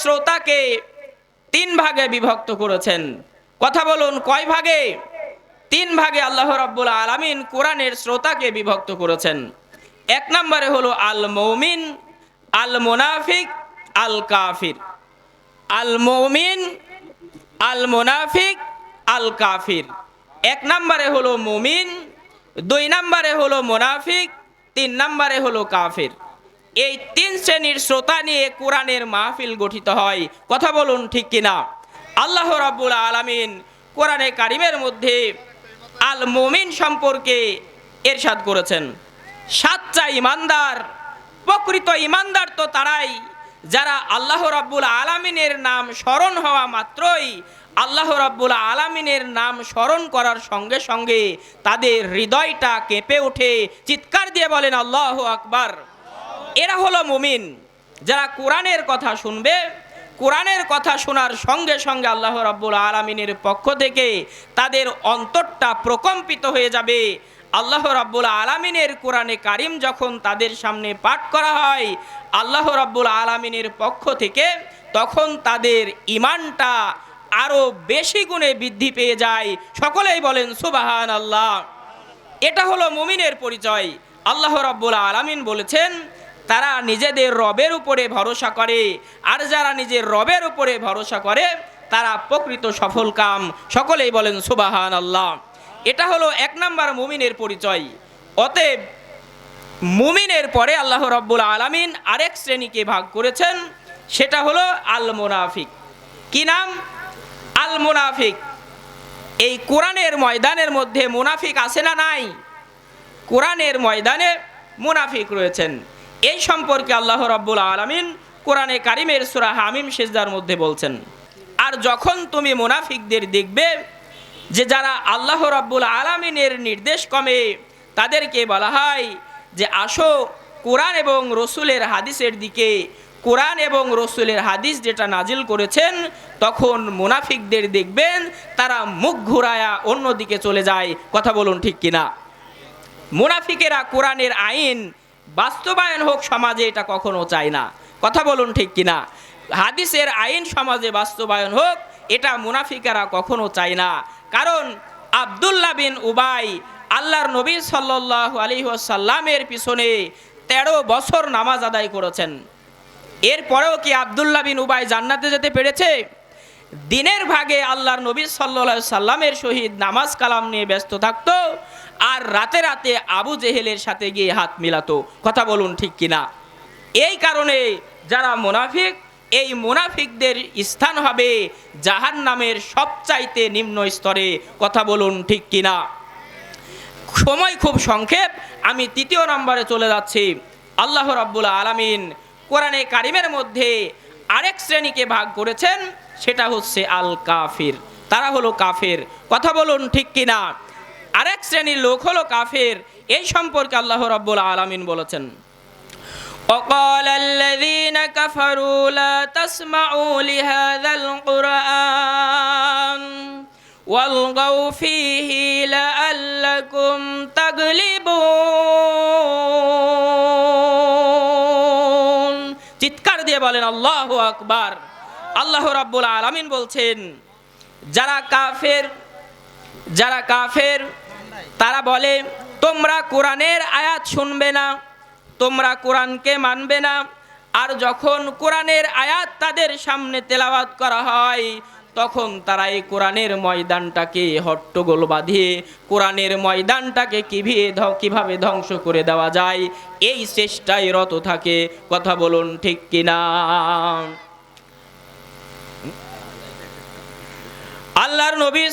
শ্রোতাকে তিন ভাগে বিভক্ত করেছেন। কথা বলুন, কয় ভাগে? তিন ভাগে আল্লাহ রাব্বুল আলামিন কোরআনের শ্রোতাকে বিভক্ত করেছেন। এক নম্বরে হলো আল মৌমিন আল মুনাফিক আল কাফির আল মৌমিন আল মুনাফিক আল কাফির এক নম্বরে হলো মুমিন, দুই নম্বরে হলো মুনাফিক, তিন নম্বরে হলো কাফির। এই তিন শ্রেণির শ্রোতা নিয়ে কোরআনের মাহফিল গঠিত হয়। কথা বলুন ঠিক কিনা? আল্লাহ রাব্বুল আলামিন কোরআনে কারিমের মধ্যে আল মুমিন সম্পর্কে এরশাদ করেছেন। সাচ্চা ইমানদার, প্রকৃত ইমানদার তো তারাই, যারা আল্লাহ রাব্বুল আলামিনের নাম স্মরণ হওয়া মাত্রই আল্লাহ রাব্বুল আলামিনের নাম স্মরণ করার সঙ্গে সঙ্গে তাদের হৃদয়টা কেঁপে ওঠে। চিৎকার দিয়ে বলেন, আল্লাহ আকবার। এরা হলো মুমিন। যারা কোরআনের কথা শুনবে, কোরআনের কথা শোনার সঙ্গে সঙ্গে আল্লাহ রাব্বুল আলামিনের পক্ষ থেকে তাদের অন্তরটা প্রকম্পিত হয়ে যাবে। আল্লাহ রাব্বুল আলামিনের কোরআনে কারিম যখন তাদের সামনে পাঠ করা হয়, আল্লাহ রাব্বুল আলামিনের পক্ষ থেকে তখন তাদের ইমানটা আরও বেশি গুণে বৃদ্ধি পেয়ে যায়। সকলেই বলেন সুবাহান আল্লাহ এটা হলো মুমিনের পরিচয়। আল্লাহ রাব্বুল আলামিন বলেছেন তারা নিজেদের রবের উপরে ভরসা করে, আর যারা নিজের রবের উপরে ভরসা করে, তারা প্রকৃত সফল কাম। সকলেই বলেন সুবাহান আল্লাহ এটা হলো এক নাম্বার মুমিনের পরিচয়। অতএব, মুমিনের পরে আল্লাহ রব্বুল আলামিন আরেক শ্রেণীকে ভাগ করেছেন, সেটা হলো আল মোনাফিক কি নাম? আল মোনাফিক এই কোরআনের ময়দানের মধ্যে মুনাফিক আছে না নাই? কোরআনের ময়দানে মুনাফিক রয়েছেন। এই সম্পর্কে আল্লাহ রাব্বুল আলামিন কোরআনে কারিমের সূরা হামিম সেজদার মধ্যে বলছেন, আর যখন তুমি মুনাফিকদের দেখবে যে যারা আল্লাহ রাব্বুল আলামিনের নির্দেশ কমে তাদেরকে বলা হয় যে আসো কোরআন এবং রসুলের হাদিসের দিকে, কোরআন এবং রসুলের হাদিস যেটা নাজিল করেছেন, তখন মুনাফিকদের দেখবেন তারা মুখ ঘুরায়া অন্যদিকে চলে যায়। কথা বলুন ঠিক কিনা? মুনাফিকেরা কোরআনের আইন বাস্তবায়ন হোক, সমাজে এটা কখনো চায় না। কথা বলুন ঠিক কিনা? হাদিসের আইন সমাজে বাস্তবায়ন হোক, এটা মুনাফিকেরা কখনো চায় না। কারণ আবদুল্লাহ বিন উবাই আল্লাহর নবী সাল্লাহ আলী সাল্লামের পিছনে তেরো বছর নামাজ আদায় করেছেন। এরপরেও কি আবদুল্লাহ বিন উবাই জান্নাতে যেতে পেরেছে? দিনের ভাগে আল্লাহর নবী সাল্লা সাল্লামের সহিত নামাজ কালাম নিয়ে ব্যস্ত থাকতো আর রাতে রাতে আবু জেহেলের সাথে গিয়ে হাত মিলাতো। কথা বলুন ঠিক কিনা? এই কারণে যারা মোনাফিক, এই মোনাফিকদের স্থান হবে জাহান নামের সবচাইতে নিম্ন স্তরে। কথা বলুন ঠিক কিনা? সময় খুব সংক্ষেপ, আমি তৃতীয় নম্বরে চলে যাচ্ছি। আল্লাহ রাব্বুল আলামিন কোরআনে কারিমের মধ্যে আরেক শ্রেণীকে ভাগ করেছেন, সেটা হচ্ছে আল কাফির তারা হলো কাফের। কথা বলুন ঠিক কিনা? আরেক শ্রেণীর লোক হলো কাফের এই সম্পর্কে আল্লাহ রাব্বুল আলামিন বলেছেন وقال الذين كفروا لا تسمعوا لهذا القرآن والغوا فيه لعلكم تغلبون চিৎকার দিয়ে বলেন আল্লাহ আকবার আল্লাহ রাব্বুল আলামিন বলছেন যারা কাফের যারা কাফের তারা বলে, তোমরা কোরআনের আয়াত শুনবে না, তোমরা কোরআনকে মানবে না। আর যখন কোরআনের আয়াত তাদের সামনে তেলাওয়াত করা হয়, তখন তারা এই কোরআনের ময়দানটাকে হট্টগোল বাঁধিয়ে, কোরআনের ময়দানটাকে কীভাবে ধ- কীভাবে ধ্বংস করে দেওয়া যায়, এই চেষ্টায় রত থাকে। কথা বলুন ঠিক কিনা আল্লাহর নবী